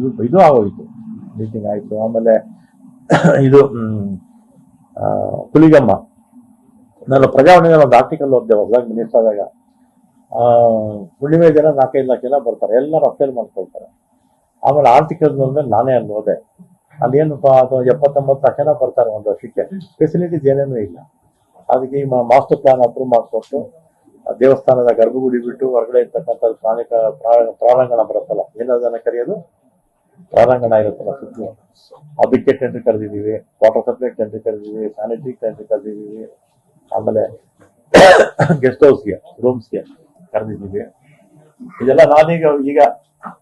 ಇದು ಇದು ಆಗೋಯ್ತು ಮೀಟಿಂಗ್ ಆಯ್ತು. ಆಮೇಲೆ ಇದು ಹುಲಿಗಮ್ಮ. ನಾನು ಪ್ರಜಾವಾಣಿಯಲ್ಲಿ ಒಂದು ಆರ್ಟಿಕಲ್ ಓದಿದೆ ಹೊಸದಾಗಿ ಮಿನಿಸ್ಟರ್ ಆದಾಗ. ಹುಣ್ಣಿಮೆ ಜನ ನಾಲ್ಕೈದು ಲಕ್ಷ ಜನ ಬರ್ತಾರೆ. ಎಲ್ಲರೂ ಅಫೇಲ್ ಮಾಡ್ಕೊಳ್ತಾರೆ. ಆಮೇಲೆ ಆರ್ಟಿಕಲ್ ಮೇಲೆ ನಾನೇ ಅಲ್ಲಿ ಹೋದೆ ಅಲ್ಲೇನಪ್ಪ ಅದು ಎಪ್ಪತ್ತೊಂಬತ್ತು ಲಕ್ಷ ಜನ ಬರ್ತಾರೆ ಒಂದು ವರ್ಷಕ್ಕೆ. ಫೆಸಿಲಿಟೀಸ್ ಏನೇನೂ ಇಲ್ಲ. ಅದಕ್ಕೆ ಈ ಮಾಸ್ಟರ್ ಪ್ಲಾನ್ ಅಪ್ರೂವ್ ಮಾಡಿಕೊಟ್ಟು ದೇವಸ್ಥಾನದ ಗರ್ಭಗುಡಿ ಬಿಟ್ಟು ಹೊರಗಡೆ ಇರ್ತಕ್ಕಂಥ ಪ್ರಾಣಿಕ, ಪ್ರಾಣ, ಪ್ರಾಣಾಂಗಣ ಬರುತ್ತಲ್ಲ ಏನದನ್ನ ಕರೆಯೋದು? ಪ್ರಾರಂಗಣ ಇರುತ್ತಲ್ಲ ಸುತ್ತಲೂ. ಅದಕ್ಕೆ ಟೆಂಡರ್ ಕರೆದಿದ್ದೀವಿ ವಾಟರ್ ಸಪ್ಲೈ ಟೆಂಡರ್ ಕರೆದಿದ್ದೀವಿ ಸ್ಯಾನಿಟರಿ ಟೆಂಡರ್ ಕರೆದಿದ್ದೀವಿ. ಆಮೇಲೆ ಗೆಸ್ಟ್ ಹೌಸ್ಗೆ ರೂಮ್ಸ್ಗೆ ಕರೆದಿದ್ದೀವಿ. ಇದೆಲ್ಲ ನಾನೀಗ ಈಗ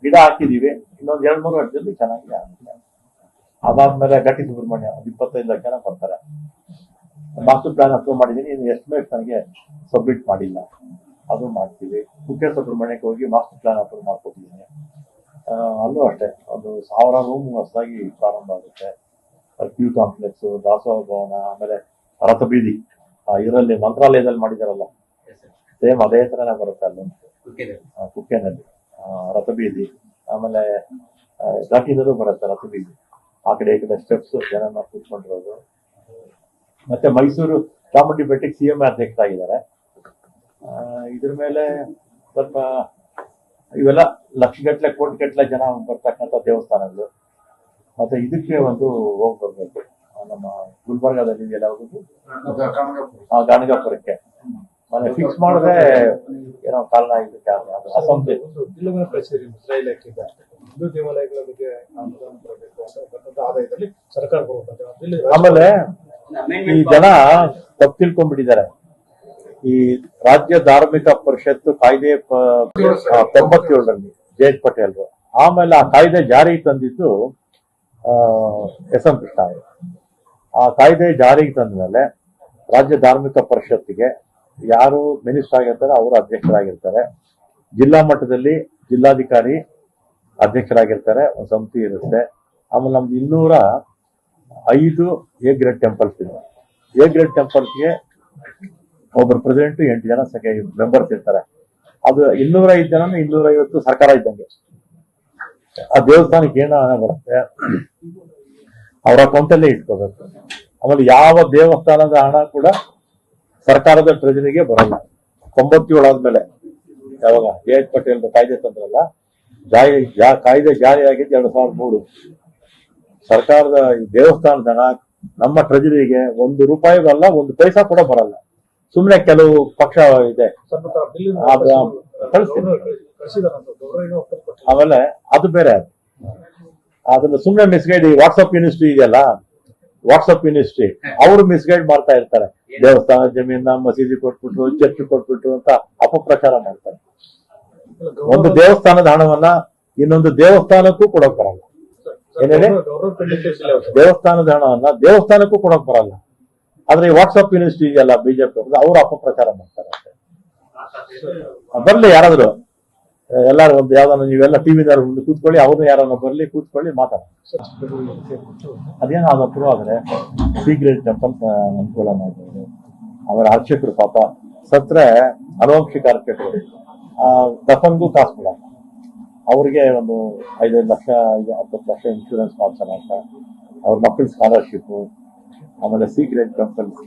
ಗಿಡ ಹಾಕಿದ್ದೀವಿ. ಇನ್ನೊಂದು ಎರಡು ಮೂರು ವರ್ಷದಲ್ಲಿ ಚೆನ್ನಾಗಿ ಅದಾದ್ಮೇಲೆ ಗಟ್ಟಿ ಸುಬ್ರಹ್ಮಣ್ಯ ಒಂದು ಇಪ್ಪತ್ತೈದು ಲಕ್ಷ ಜನ ಬರ್ತಾರೆ ಮಾಸ್ಟರ್ ಪ್ಲಾನ್ ಅಪ್ರೂವ್ ಮಾಡಿದ್ದೀನಿ ಇನ್ನು ಎಸ್ಟಿಮೇಟ್ ನನಗೆ ಸಬ್ಮಿಟ್ ಮಾಡಿಲ್ಲ. ಅದು ಮಾಡ್ತೀವಿ. ಕುಕ್ಕೆ ಸುಬ್ರಹ್ಮಣ್ಯಕ್ಕೆ ಹೋಗಿ ಮಾಸ್ಟರ್ ಪ್ಲಾನ್ ಅಪ್ರೂವ್ ಮಾಡ್ಕೊಟ್ಟಿದ್ದೀನಿ. ಆ, ಅಲ್ಲೂ ಅಷ್ಟೇ. ಒಂದು ಸಾವಿರ ರೂಮ್ ಹೊಸದಾಗಿ ಪ್ರಾರಂಭ ಆಗುತ್ತೆ. ಕ್ಯೂ ಕಾಂಪ್ಲೆಕ್ಸ್ ದಾಸೋಹ ಭವನ ಆಮೇಲೆ ರಥಬೀದಿ. ಇದರಲ್ಲಿ ಮಂತ್ರಾಲಯದಲ್ಲಿ ಮಾಡಿದಾರಲ್ಲ. ಸೇಮ್ ಅದೇ ತರನೇ ಬರುತ್ತೆ ಅಲ್ಲಿ. ಕುಕ್ಕೆನಲ್ಲಿ. ರಥ ರಥಬೀದಿ. ಆಮೇಲೆ ಘಾಟಿನಲ್ಲೂ ಬರುತ್ತೆ ರಥಬೀದಿ. ಆ ಕಡೆ ಈ ಕಡೆ ಸ್ಟೆಪ್ಸ್ ಜನ ಕೂತ್ಕೊಂಡಿರೋದು. ಮತ್ತೆ ಮೈಸೂರು ಚಾಮುಂಡಿ ಬೆಟ್ಟಕ್ಕೆ ಸಿ ಎಂ ಅಧ್ಯಕ್ಷರಾಗಿದ್ದಾರೆ. ಆ, ಇದ್ರ ಮೇಲೆ ಸ್ವಲ್ಪ ಇವೆಲ್ಲ ಲಕ್ಷಗಟ್ಟಲೆ ಕೋಟಿಗಟ್ಟಲೆ ಜನ ಬರ್ತಕ್ಕಂಥ ದೇವಸ್ಥಾನಗಳು. ಮತ್ತೆ ಇದಕ್ಕೆ ಒಂದು ಹೋಗಿ ಬರಬೇಕು. ನಮ್ಮ ಗುಲ್ಬರ್ಗಾದಲ್ಲಿ ಎಲ್ಲ ಹೋಗುದು. ಗಾಣಗಾಪುರಕ್ಕೆ. ಮನೆ ಫಿಕ್ಸ್ ಮಾಡಿದ್ರೆ ಏನೋ ಕಾರಣ ಇದಕ್ಕೆ ಮುದ್ರಾ ಇಲಾಖೆಯಿಂದ ಹಿಂದೂ ದೇವಾಲಯಗಳ ಬಗ್ಗೆ ಅನುದಾನ ಬರಬೇಕು ಅಂತ ಆದಾಯದಲ್ಲಿ ಸರ್ಕಾರ ಆಮೇಲೆ ಈ ಜನ ತಪ್ಪು ತಿಳ್ಕೊಂಡ್ಬಿಟ್ಟಿದ್ದಾರೆ. ಈ ರಾಜ್ಯ ಧಾರ್ಮಿಕ ಪರಿಷತ್ತು ಕಾಯ್ದೆ ತೊಂಬತ್ತೇಳರಲ್ಲಿ, ಜಯಂತ್ ಪಟೇಲ್ ಆಮೇಲೆ ಆ ಕಾಯ್ದೆ ಜಾರಿಗೆ ತಂದಿದ್ದು ಎಸ್ ಎಂ ಕೃಷ್ಣ. ಆ ಕಾಯ್ದೆ ಜಾರಿಗೆ ತಂದ ಮೇಲೆ ರಾಜ್ಯ ಧಾರ್ಮಿಕ ಪರಿಷತ್ತಿಗೆ ಯಾರು ಮಿನಿಸ್ಟರ್ ಆಗಿರ್ತಾರೆ, ಅವರು ಅಧ್ಯಕ್ಷರಾಗಿರ್ತಾರೆ. ಜಿಲ್ಲಾ ಮಟ್ಟದಲ್ಲಿ ಜಿಲ್ಲಾಧಿಕಾರಿ ಅಧ್ಯಕ್ಷರಾಗಿರ್ತಾರೆ, ಒಂದು ಸಮಿತಿ ಇರುತ್ತೆ. ಆಮೇಲೆ ನಮ್ದು ಇನ್ನೂರ ಐದು ಎ ಗ್ರೇಡ್ ಟೆಂಪಲ್ಸ್ ಇದೆ. ಎ ಗ್ರೇಡ್ ಟೆಂಪಲ್ಸ್ಗೆ ಒಬ್ಬರು ಪ್ರೆಸಿಡೆಂಟ್ ಎಂಟು ಜನ ಮೆಂಬರ್ಸ್ ಇರ್ತಾರೆ. ಅದು ಇನ್ನೂರ ಐದು ಜನ ಇನ್ನೂರ ಐವತ್ತು ಸರ್ಕಾರ ಇದ್ದಂಗೆ. ಆ ದೇವಸ್ಥಾನಕ್ಕೆ ಏನೋ ಹಣ ಬರುತ್ತೆ? ಅವರ ಅಕೌಂಟಲ್ಲೇ ಇಟ್ಕೋಬೇಕು. ಆಮೇಲೆ ಯಾವ ದೇವಸ್ಥಾನದ ಹಣ ಕೂಡ ಸರ್ಕಾರದ ಟ್ರೆಜರಿಗೆ ಬರಲ್ಲ. ತೊಂಬತ್ತೇಳು ಆದ್ಮೇಲೆ. ಯಾವಾಗ? ಜೆ ಎಚ್ ಪಟೇಲ್ ಕಾಯ್ದೆ ತಂದ್ರಲ್ಲ? ಜಾರಿ ಕಾಯ್ದೆ ಜಾರಿಯಾಗಿದ್ದು ಎರಡು ಸಾವಿರದ ಮೂರು. ಸರ್ಕಾರದ ದೇವಸ್ಥಾನದ ಹಣ ನಮ್ಮ ಟ್ರೆಜರಿಗೆ ಒಂದು ರೂಪಾಯಿ ಬರಲ್ಲ ಒಂದು ಪೈಸಾ ಕೂಡ ಬರಲ್ಲ. ಸುಮ್ನೆ ಕೆಲವು ಪಕ್ಷ ಇದೆ. ಆಮೇಲೆ ಅದು ಬೇರೆ ಅದು. ಅದನ್ನ ಸುಮ್ಮನೆ ಮಿಸ್ಗೈಡ್ ಈ ವಾಟ್ಸಪ್ ಯೂನಿವರ್ಸಿಟಿ ಇದೆಯಲ್ಲ? ವಾಟ್ಸಪ್ ಯೂನಿವರ್ಸಿಟಿ ಅವರು ಮಿಸ್ಗೈಡ್ ಮಾಡ್ತಾ ಇರ್ತಾರೆ. ದೇವಸ್ಥಾನ ಜಮೀನ ಮಸೀದಿ ಕೊಟ್ಬಿಟ್ಟು ಚರ್ಚ್ ಕೊಟ್ಬಿಟ್ಟು ಅಂತ ಅಪಪ್ರಚಾರ ಮಾಡ್ತಾರೆ. ಒಂದು ದೇವಸ್ಥಾನದ ಹಣವನ್ನ ಇನ್ನೊಂದು ದೇವಸ್ಥಾನಕ್ಕೂ ಕೊಡಕ್ ಬರಲ್ಲ. ಏನೇನೆ ದೇವಸ್ಥಾನದ ಹಣವನ್ನ ದೇವಸ್ಥಾನಕ್ಕೂ ಕೊಡಕ್ ಬರಲ್ಲ. ಆದ್ರೆ ವಾಟ್ಸಪ್ ಯೂನಿವರ್ಸಿಟಿ ಇದೆಯಲ್ಲ ಬಿಜೆಪಿ ಅವರು ಅಪಪ್ರಚಾರ ಮಾಡ್ತಾರೆ. ಬರ್ಲಿ ಯಾರಾದ್ರು. ಎಲ್ಲಾರು ಒಂದು ಯಾವ್ದಾನ ನೀವೆಲ್ಲ ಟಿವಿದಾರ ಮುಂದೆ ಕೂತ್ಕೊಳ್ಳಿ, ಅವ್ರನ್ನ ಯಾರನ್ನ ಬರ್ಲಿ, ಕೂತ್ಕೊಳ್ಳಿ, ಮಾತಾಡ. ಅದೇನೋ ಅದು ಅಪ್ರೂವ್ ಆದ್ರೆ ಸೀಕ್ರೆಟ್ ಟೆಂಪಲ್ ಅನುಕೂಲ ಮಾಡ್ಬೋದು ಅವರ ಅರ್ಚಕರು ಪಾಪ. ಸತ್ರೆ ಅನುವಂಶಿಕ ಅರ್ಚಕರು ದಫನ್ಗೂ ಕಾಸು ಕೊಡಲ್ಲ. ಅವ್ರಿಗೆ ಒಂದು ಐದೈದು ಲಕ್ಷ ಹತ್ತತ್ತು ಲಕ್ಷ ಇನ್ಶೂರೆನ್ಸ್ ಮಾಡ್ತಾರೆ ಅಂತ. ಅವ್ರ ಮಕ್ಕಳ ಸ್ಕಾಲರ್ಶಿಪ್ ಆಮೇಲೆ ಸೀಕ್ರೆಟ್ ಟೆಂಪಲ್ಸ್